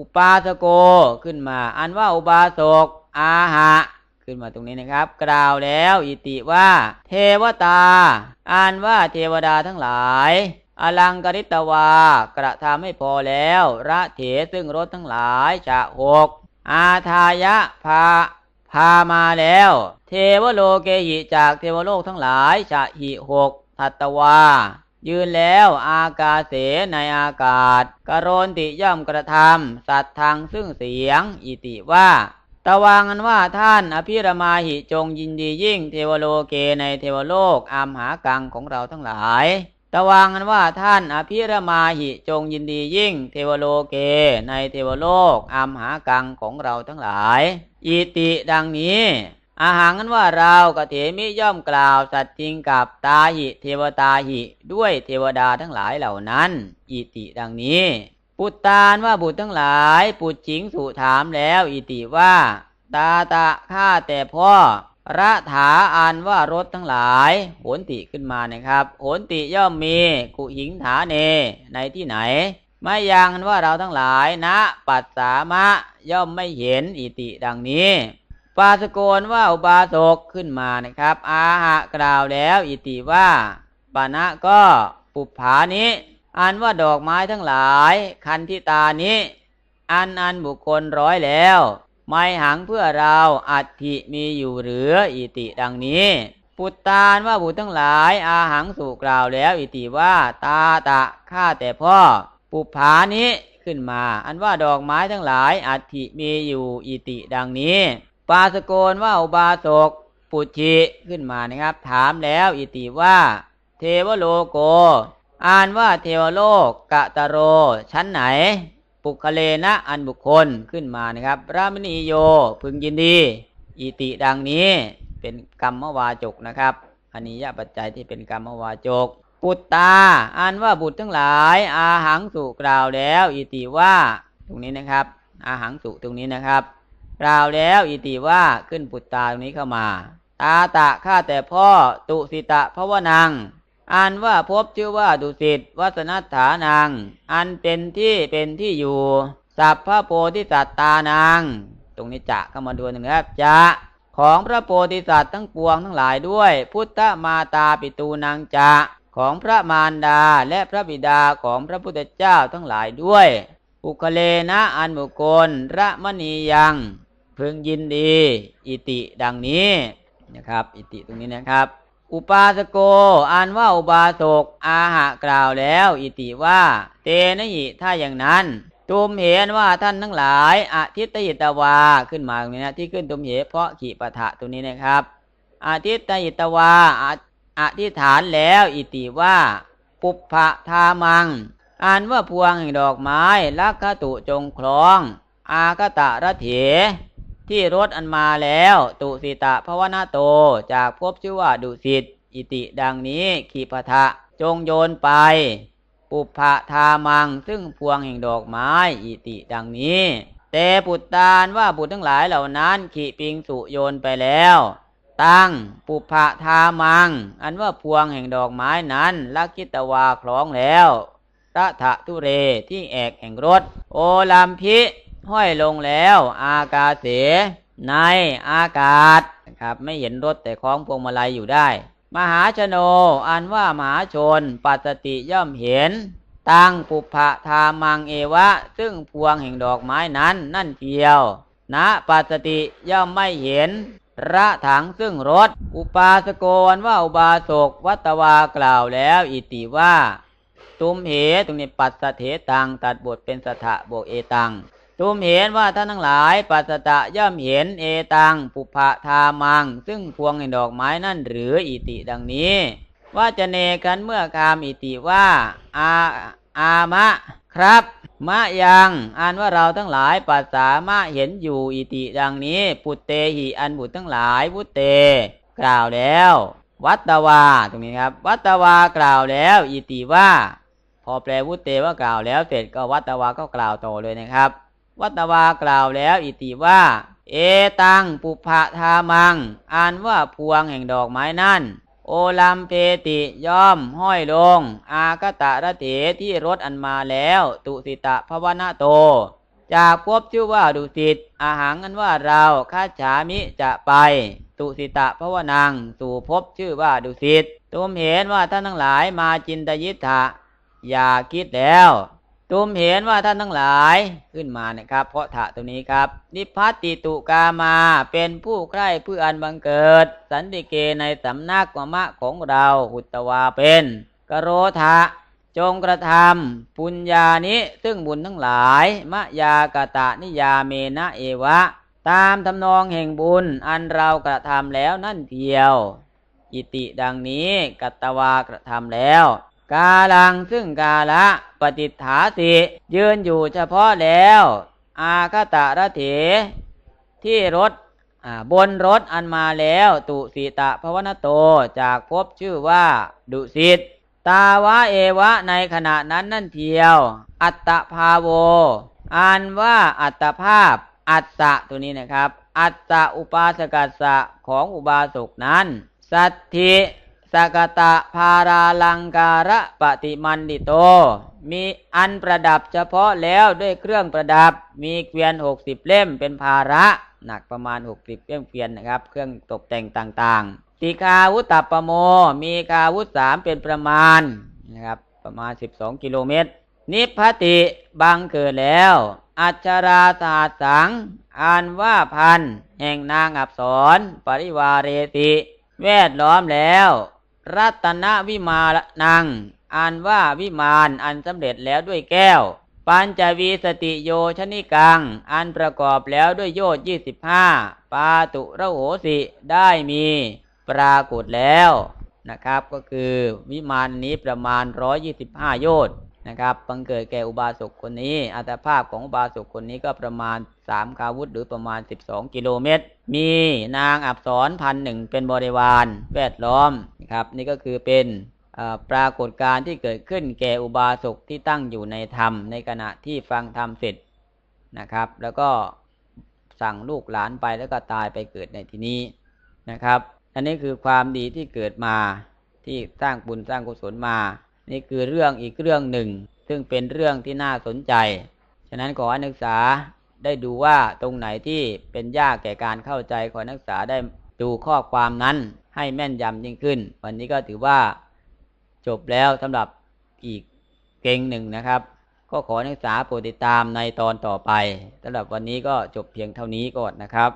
อุปาสโกขึ้นมา อันว่าอุบาสกอาหะ ขึ้นมาตรงนี้นะครับ กล่าวแล้วอิติว่า เทวตาอ่านว่าเทวดาทั้งหลายอลังกริตวา กระทำให้พอแล้วระเถซึ่งรถทั้งหลายจะหกอาทายะพาพามาแล้ว เทวโลเกหิจากเทวโลกทั้งหลายจะหิหกทัตตวา ยืนแล้วอากาเสในอากาศกโรนติย่อมกระทำสัตว์ทางซึ่งเสียง อิติว่า ตะวังอันว่าท่านอภิรมาหิจงยินดียิ่งเทวโลเกในเทวโลกอามหากังของเราทั้งหลายตะวังอันว่าท่านอภิรมาหิจงยินดียิ่ง เทวโลเกในเทวโลกอามหากังของเราทั้งหลาย อิติดังนี้ อาหารนั้นว่าเรากเถมิย่อมกล่าวสัตว์จริงกับตาหิ เทวตาหิ ด้วยเทวดาทั้งหลายเหล่านั้น อิติดังนี้ ปุตตานว่าบุตรทั้งหลาย ปุตจิงสุถามแล้ว อิติว่า ตาตะข้าแต่พ่อระถาอันว่ารถทั้งหลายโหนติขึ้นมานะครับโหนติย่อมมีกุหิงถาเน ในที่ไหนไม่ยังอันว่าเราทั้งหลายนะ ปัสสามะย่อมไม่เห็นอิติดังนี้ ปาสโกนว่าอุบาสกขึ้นมานะครับ อาหะกล่าวแล้วอิติว่าปานะก็ปุผานี้อันว่าดอกไม้ทั้งหลาย คันทิตานี้ อันอันบุคคลร้อยแล้ว ไม่หังเพื่อเราอัฐิมีอยู่หรืออิติดังนี้ ปุตตานว่าบุตรทั้งหลาย อาหังสู่กล่าวแล้ว อิติว่าตาตะข้าแต่พ่อ ปุผานี้ขึ้นมา อันว่าดอกไม้ทั้งหลายอัฐิมีอยู่อิติดังนี้ ปาสโกนว่าอุบาสกปุชิขึ้นมานะครับ ถามแล้วอิติว่า เทวโลโก อ่านว่าเทวโลกกะตะโร ชั้นไหน ปุคเลนะอันบุคคลขึ้นมานะครับ รามณีโยพึงยินดี อิติดังนี้เป็นกรรมวาจกนะครับอันนี้ยปัจจัยที่เป็นกรรมวาจก ปุตตาอ่านว่าบุตรทั้งหลาย อาหังสุกล่าวแล้ว อิติว่า ตรงนี้นะครับ อาหังสุตรงนี้นะครับ กล่าวแล้วอิติว่าขึ้นปุตตาตรงนี้เข้ามาตาตะข้าแต่พ่อตุสิตะพระวนังอันว่าพบชื่อว่าดุสิตวัสนัฐานังอันเป็นที่เป็นที่อยู่สัพพะโพธิสัตตานังตรงนี้จะเข้ามาดูหนึ่งครับจะของพระโพธิสัตว์ทั้งปวงทั้งหลายด้วย พุทธมาตาปิตูนางจะของพระมารดาและพระบิดาของพระพุทธเจ้าทั้งหลายด้วย อุคเลนะอันบุคคลระมณียัง พึงยินดี อิติดังนี้นะครับ อิติตรงนี้นะครับ อุปาสโกอ่านว่าอุบาสกอาหะกล่าวแล้ว อิติว่า เตนะหิถ้าอย่างนั้นตุมเห็นว่าท่านทั้งหลายอาทิตยิตวาขึ้นมาตรงนี้นะที่ขึ้นตุมเหเพราะขีปะทะตรงนี้นะครับอาทิตยิตวาอาอธิษฐานแล้วอิติว่า ปุพพะทามัง อ่านว่าพวงแห่งดอกไม้ลักขตุจงคล้อง อากตะระเถ ที่รถอันมาแล้ว ตุสิตะภวนาโต จากพบชื่อว่าดุสิต อิติดังนี้ขีปทะ จงโยนไป ปุพะทามัง ซึ่งพวงแห่งดอกไม้ อิติดังนี้แต่ปุตตานว่าบุตรทั้งหลายเหล่านั้น ขีปิงสุโยนไปแล้ว ตั้งปุพะทามัง อันว่าพวงแห่งดอกไม้นั้นลักกิตวาคล้องแล้วระทะทุเรที่แอกแห่งรถ โอลัมพิ ห้อยลงแล้ว อากาเส ในอากาศครับไม่เห็นรถแต่คล้องพวงมาลัยอยู่ได้ มหาชโน อันว่ามหาชน ปัสติย่อมเห็น ตั้งปุพะทามังเอวะ ซึ่งพวงแห่งดอกไม้นั้นนั่นเทียวนะปัสติย่อมไม่เห็น ระถังซึ่งรถ อุปาสโกนว่าอุบาสกวัตวากล่าวแล้ว อิติว่า ตุมเหตรงนี้ปัสสเถตังตัดบทเป็นสถะบวกเอตัง ตุมเห็นว่าท่านทั้งหลายปัสสตะย่อมเห็นเอตังปุพะทามัง ซึ่งพวงแห่งดอกไม้นั่นหรืออิติดังนี้ ว่าจะเนกันเมื่อคามอิติว่าอาอามะครับมะยังอันว่าเราทั้งหลายปัสสามะเห็นอยู่อิติดังนี้ ปุตเตหิอันบุตรทั้งหลายพุตเต กล่าวแล้ว วัตตวาตรงนี้ครับ วัตตวากล่าวแล้ว อิติว่า พอแปลวุตเตว่ากล่าวแล้วเสร็จก็วัตตวาก็กล่าวต่อเลยนะครับ วัตวากล่าวแล้วอิติว่า เอตังปุพพะทามัง อ่านว่าพวงแห่งดอกไม้นั่น โอลัมเพติย่อมห้อยลง อากตะระเถที่รถอันมาแล้ว ตุสิตะภวนาโต จากภพชื่อว่าดุสิตอาหังอันว่าเราคาฉามิจะไป ตุสิตะภวนัง สู่ภพชื่อว่าดุสิตตุมเห็นว่าท่านทั้งหลายมาจินตยิทธะอย่าคิดแล้ว ตุมเห็นว่าท่านทั้งหลายขึ้นมานะครับ เพราะถะตรงนี้ครับ นิพพัตติตุกามาเป็นผู้ใคร่เพื่ออันบังเกิด สันติเกในสำนักกมะของเราอุตวาเป็นกโรธะจงกระทำปุญญานิซึ่งบุญทั้งหลายมะยากตะนิยาเมนะเอวะ ตามทำนองแห่งบุญอันเรากระทำแล้วนั่นเทียว อิติดังนี้กัตวากระทำแล้ว กาลังซึ่งกาละปฏิฐาสิยืนอยู่เฉพาะแล้ว อาคตะระเถที่รถบนรถอันมาแล้วตุสิตะภวนโตจากภพชื่อว่าดุสิต ตาวะเอวะในขณะนั้นนั่นเทียว อัตตภาโวอ่านว่าอัตภาพ อัตตะตัวนี้นะครับ อัตตะอุปาสกัสสะของอุบาสกนั้น สัตถิ สกตะภาราลังการะปฏิมันดิโต มีอันประดับเฉพาะแล้วด้วยเครื่องประดับ มีเกวียนหกสิบเล่มเป็นภาระหนักประมาณหกสิบเล่มเกวียนนะครับ เครื่องตกแต่งต่างๆติคาวุตตปปโม มีคาวุธสามเป็นประมาณนะครับประมาณ12กิโลเมตร นิพพติบังเกิดแล้ว อัจฉราสาสสังอ่านว่าพันแห่งนางอับสรปริวาเรติ แวดล้อมแล้ว รัตนวิมานังอ่านว่าวิมานอันสำเร็จแล้วด้วยแก้ว ปัญจวีสติโยชนิกัง อันประกอบแล้วด้วยโยชยี่สิบห้าปาตุระโหสิได้มีปรากฏแล้วนะครับก็คือวิมานนี้ประมาณ125โยชน์นะครับบังเกิดแก่อุบาสกคนนี้ อัตภาพของอุบาสกคนนี้ก็ประมาณ3คาวุธหรือประมาณ12กิโลเมตร มีนางอับสรพันหนึ่งเป็นบริวารแวดล้อม ครับ นี่ก็คือเป็นปรากฏการณ์ที่เกิดขึ้นแก่อุบาสกที่ตั้งอยู่ในธรรม ในขณะที่ฟังธรรมเสร็จนะครับ แล้วก็สั่งลูกหลานไปแล้วก็ตายไปเกิดในที่นี้นะครับ อันนี้คือความดีที่เกิดมาที่สร้างบุญสร้างกุศลมา นี่คือเรื่องอีกเรื่องหนึ่ง ซึ่งเป็นเรื่องที่น่าสนใจ ฉะนั้นขอให้นักศึกษาได้ดูว่าตรงไหนที่เป็นยากแก่การเข้าใจขอนักศึกษาได้ดูข้อความนั้น ให้แม่นยำยิ่งขึ้น วันนี้ก็ถือว่าจบแล้วสำหรับอีกเก่งหนึ่งนะครับ ก็ขอนักศึกษาโปรดติดตามในตอนต่อไปสำหรับวันนี้ก็จบเพียงเท่านี้ก่อนนะครับ